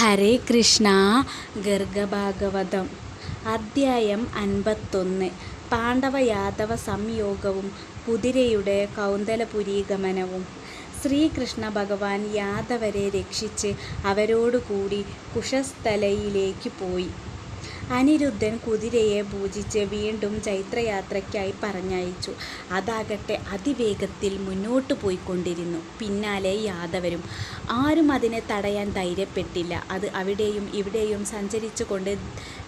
ഹരേ കൃഷ്ണ ഗർഗഭാഗവതം. അദ്ധ്യായം അൻപത്തൊന്ന്. പാണ്ഡവ യാദവ സംയോഗവും കുതിരയുടെ കൗന്തലപുരീഗമനവും. ശ്രീകൃഷ്ണ ഭഗവാൻ യാദവരെ രക്ഷിച്ച് അവരോടുകൂടി കുശസ്ഥലയിലേക്ക് പോയി. അനിരുദ്ധൻ കുതിരയെ പൂജിച്ച് വീണ്ടും ചൈത്രയാത്രയ്ക്കായി പറഞ്ഞയച്ചു. അതാകട്ടെ അതിവേഗത്തിൽ മുന്നോട്ടു പോയിക്കൊണ്ടിരുന്നു. പിന്നാലെ യാദവരും. ആരും അതിനെ തടയാൻ ധൈര്യപ്പെട്ടില്ല. അത് അവിടെയും ഇവിടെയും സഞ്ചരിച്ചുകൊണ്ട്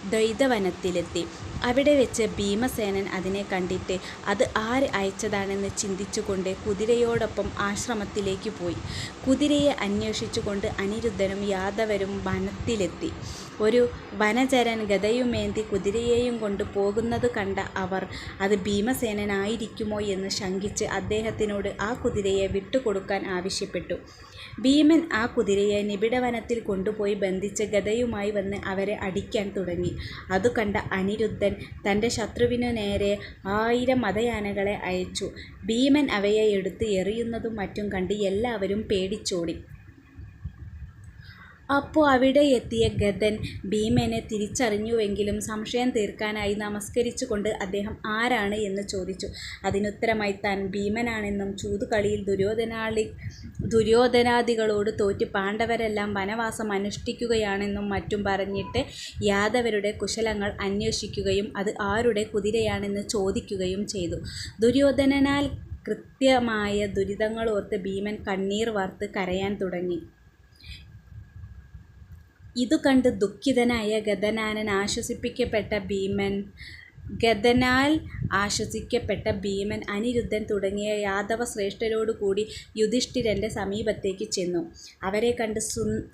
ദ്വൈതവനത്തിലെത്തി. അവിടെ വെച്ച് ഭീമസേനൻ അതിനെ കണ്ടിട്ട് അത് ആര് അയച്ചതാണെന്ന് ചിന്തിച്ചുകൊണ്ട് കുതിരയോടൊപ്പം ആശ്രമത്തിലേക്ക് പോയി. കുതിരയെ അന്വേഷിച്ചുകൊണ്ട് അനിരുദ്ധനും യാദവരും വനത്തിലെത്തി. ഒരു വനചരൻ ഗതയുമേന്തി കുതിരയെയും കൊണ്ട് പോകുന്നത് കണ്ട അവർ അത് ഭീമസേനനായിരിക്കുമോ എന്ന് ശങ്കിച്ച് അദ്ദേഹത്തിനോട് ആ കുതിരയെ വിട്ടുകൊടുക്കാൻ ആവശ്യപ്പെട്ടു. ഭീമൻ ആ കുതിരയെ നിബിഡവനത്തിൽ കൊണ്ടുപോയി ബന്ധിച്ച് ഗതയുമായി വന്ന് അവരെ അടിക്കാൻ തുടങ്ങി. അതു കണ്ട തന്റെ ശത്രുവിനു നേരെ ആയിരം മതയാനകളെ അയച്ചു. ഭീമൻ അവയെ എടുത്ത് എറിയുന്നതും മറ്റും കണ്ട് എല്ലാവരും പേടിച്ചോടി. അപ്പോൾ അവിടെ എത്തിയ ഗദൻ ഭീമനെ തിരിച്ചറിഞ്ഞുവെങ്കിലും സംശയം തീർക്കാനായി നമസ്കരിച്ചുകൊണ്ട് അദ്ദേഹം ആരാണ് എന്ന് ചോദിച്ചു. അതിനുത്തരമായി താൻ ഭീമനാണെന്നും ചൂതുകളിയിൽ ദുര്യോധനാളി ദുര്യോധനാദികളോട് തോറ്റ് പാണ്ഡവരെല്ലാം വനവാസം അനുഷ്ഠിക്കുകയാണെന്നും മറ്റും പറഞ്ഞിട്ട് യാദവരുടെ കുശലങ്ങൾ അന്വേഷിക്കുകയും അത് ആരുടെ കുതിരയാണെന്ന് ചോദിക്കുകയും ചെയ്തു. ദുര്യോധനനാൽ കൃത്യമായ ദുരിതങ്ങളോർത്ത് ഭീമൻ കണ്ണീർ വാർത്ത് കരയാൻ തുടങ്ങി. ഇതു കണ്ട് ദുഃഖിതനായ ഗദനാനൻ ആശ്വസിപ്പിക്കപ്പെട്ട ഭീമൻ ഗദനാൽ ആശ്വസിക്കപ്പെട്ട ഭീമൻ അനിരുദ്ധൻ തുടങ്ങിയ യാദവ ശ്രേഷ്ഠരോടുകൂടി യുധിഷ്ഠിരന്റെ സമീപത്തേക്ക് ചെന്നു. അവരെ കണ്ട്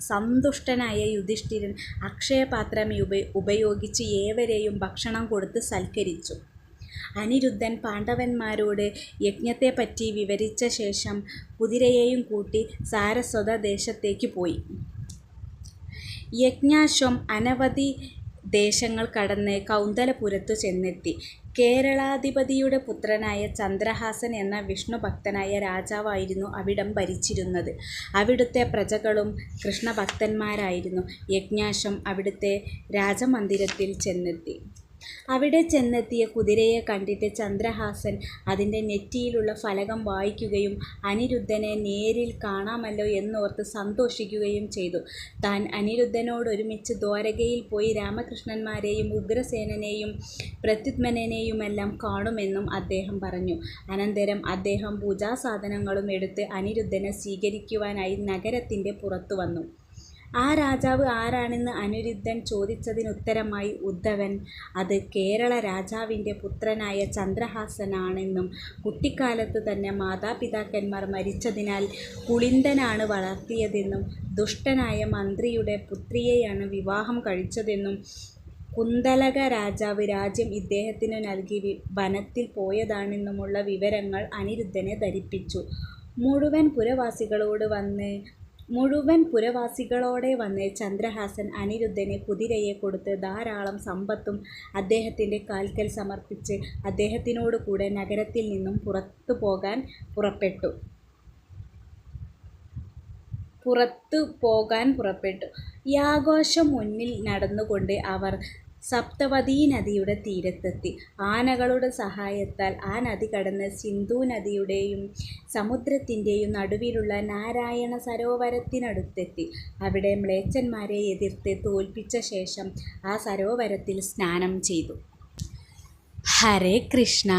സന്തുഷ്ടനായ യുധിഷ്ഠിരൻ അക്ഷയപാത്രം ഉപയോഗിച്ച് ഏവരെയും ഭക്ഷണം കൊടുത്ത് സൽക്കരിച്ചു. അനിരുദ്ധൻ പാണ്ഡവന്മാരോട് യജ്ഞത്തെപ്പറ്റി വിവരിച്ച ശേഷം കുതിരയെയും കൂട്ടി സാരസ്വത ദേശത്തേക്ക് പോയി. യജ്ഞാശ്വം അനവധി ദേശങ്ങൾ കടന്ന് കൗന്തലപുരത്തു ചെന്നെത്തി. കേരളാധിപതിയുടെ പുത്രനായ ചന്ദ്രഹാസൻ എന്ന വിഷ്ണുഭക്തനായ രാജാവായിരുന്നു അവിടം ഭരിച്ചിരുന്നത്. അവിടുത്തെ പ്രജകളും കൃഷ്ണഭക്തന്മാരായിരുന്നു. യജ്ഞാശം അവിടുത്തെ രാജമന്ദിരത്തിൽ ചെന്നെത്തി. അവിടെ ചെന്നെത്തിയ കുതിരയെ കണ്ടിട്ട് ചന്ദ്രഹാസൻ അതിന്റെ നെറ്റിയിലുള്ള ഫലകം വായിക്കുകയും അനിരുദ്ധനെ നേരിൽ കാണാമല്ലോ എന്നോർത്ത് സന്തോഷിക്കുകയും ചെയ്തു. താൻ അനിരുദ്ധനോടൊരുമിച്ച് ദ്വാരകയിൽ പോയി രാമകൃഷ്ണന്മാരെയും ഉഗ്രസേനനെയും പ്രത്യുത്മനെയുമെല്ലാം കാണുമെന്നും അദ്ദേഹം പറഞ്ഞു. അനന്തരം അദ്ദേഹം പൂജാസാധനങ്ങളും എടുത്ത് അനിരുദ്ധനെ സ്വീകരിക്കുവാനായി നഗരത്തിന്റെ പുറത്തു വന്നു. ആ രാജാവ് ആരാണെന്ന് അനിരുദ്ധൻ ചോദിച്ചതിനുത്തരമായി ഉദ്ധവൻ അത് കേരള രാജാവിന്റെ പുത്രനായ ചന്ദ്രഹാസനാണെന്നും കുട്ടിക്കാലത്ത് തന്നെ മാതാപിതാക്കന്മാർ മരിച്ചതിനാൽ കുളിന്തനാണ് വളർത്തിയതെന്നും ദുഷ്ടനായ മന്ത്രിയുടെ പുത്രിയെയാണ് വിവാഹം കഴിച്ചതെന്നും കുന്തലക രാജാവ് രാജ്യം ഇദ്ദേഹത്തിനു നൽകി വനത്തിൽ പോയതാണെന്നുമുള്ള വിവരങ്ങൾ അനിരുദ്ധനെ ധരിപ്പിച്ചു. മുഴുവൻ പുരവാസികളോട് വന്ന് മുഴുവൻ പുരവാസികളോടെ വന്ന് ചന്ദ്രഹാസൻ അനിരുദ്ധനെ കുതിരയെ കൊടുത്ത് ധാരാളം സമ്പത്തും അദ്ദേഹത്തിന്റെ കാൽക്കൽ സമർപ്പിച്ച് അദ്ദേഹത്തിനോട് കൂടെ നഗരത്തിൽ നിന്നും പുറത്തു പോകാൻ പുറപ്പെട്ടു പുറത്തു പോകാൻ പുറപ്പെട്ടു. യാഘോഷം മുന്നിൽ നടന്നുകൊണ്ട് അവർ സപ്തവതീനദിയുടെ തീരത്തെത്തി. ആനകളുടെ സഹായത്താൽ ആ നദി കടന്ന് സിന്ധു നദിയുടെയും സമുദ്രത്തിന്റെയും നടുവിലുള്ള നാരായണ സരോവരത്തിനടുത്തെത്തി. അവിടെ മ്ലേച്ഛന്മാരെ എതിർത്ത് തോൽപ്പിച്ച ശേഷം ആ സരോവരത്തിൽ സ്നാനം ചെയ്തു. ഹരേ കൃഷ്ണ